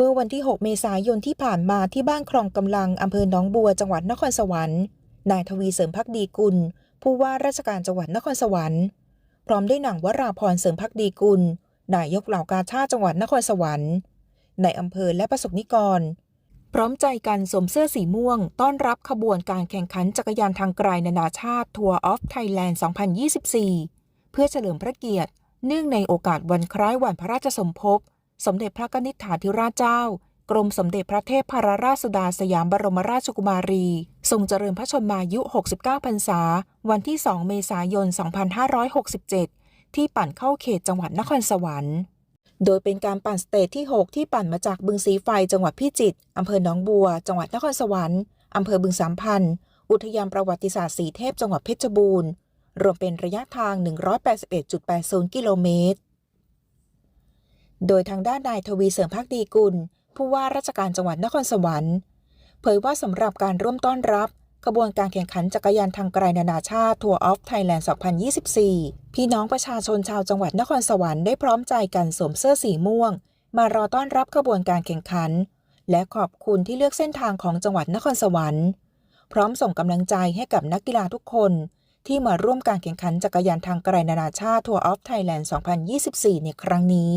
เมื่อวันที่ 6 เมษายนที่ผ่านมาที่บ้านคลองกำลังอำเภอหนองบัวจังหวัดนครสวรรค์นายทวีเสริมพักดีกุล ผู้ว่าราชการจังหวัดนครสวรรค์ พร้อมด้วยหนังวราพรเสริมพักดีกุลนายกเหล่ากาชาติจังหวัดนครสวรรค์ในอำเภอและประสบนิกร พร้อมใจกันสวมเสื้อสีม่วง ต้อนรับขบวนการแข่งขันจักรยานทางไกลนานาชาติทัวร์ออฟไทยแลนด์ 2024 เพื่อเฉลิมพระเกียรติ เนื่องในโอกาสวันคล้ายวันพระราชสมภพ สมเด็จพระนิธิฐาธิราชเจ้า กรมสมเด็จพระเทพพรราชสุดาสยามบรมราชกุมารี ทรงเจริญพระชนมายุ 69 พรรษา วันที่ 2 เมษายน 2567 ที่ปั่นเข้าเขตจังหวัดนครสวรรค์ โดยเป็นการปั่นสเตจที่ 6 ที่ปั่นมาจากบึงสีไฟจังหวัดพิจิตรอำเภอหนองบัว จังหวัดนครสวรรค์อำเภอบึงสามพันธ์อุทยานประวัติศาสตร์สีเทพจังหวัดเพชรบูรณ์ รวมเป็นระยะทาง 181.80 กิโลเมตร โดยทางด้านนายทวีเสริมพักดีกุล ผู้ว่าราชการจังหวัดนครสวรรค์ เผยว่าสำหรับการร่วมต้อนรับขบวนการแข่งขันจักรยานทางไกลนานาชาติทัวร์ออฟไทยแลนด์ 2024 พี่น้องประชาชนชาวจังหวัดนครสวรรค์ได้พร้อมใจกันสวมเสื้อสีม่วง มารอต้อนรับขบวนการแข่งขัน และขอบคุณที่เลือกเส้นทางของจังหวัดนครสวรรค์ พร้อมส่งกำลังใจให้กับนักกีฬาทุกคน ที่มาร่วมการแข่งขันจักรยานทางไกลนานาชาติทัวร์ออฟไทยแลนด์ 2024 ในครั้งนี้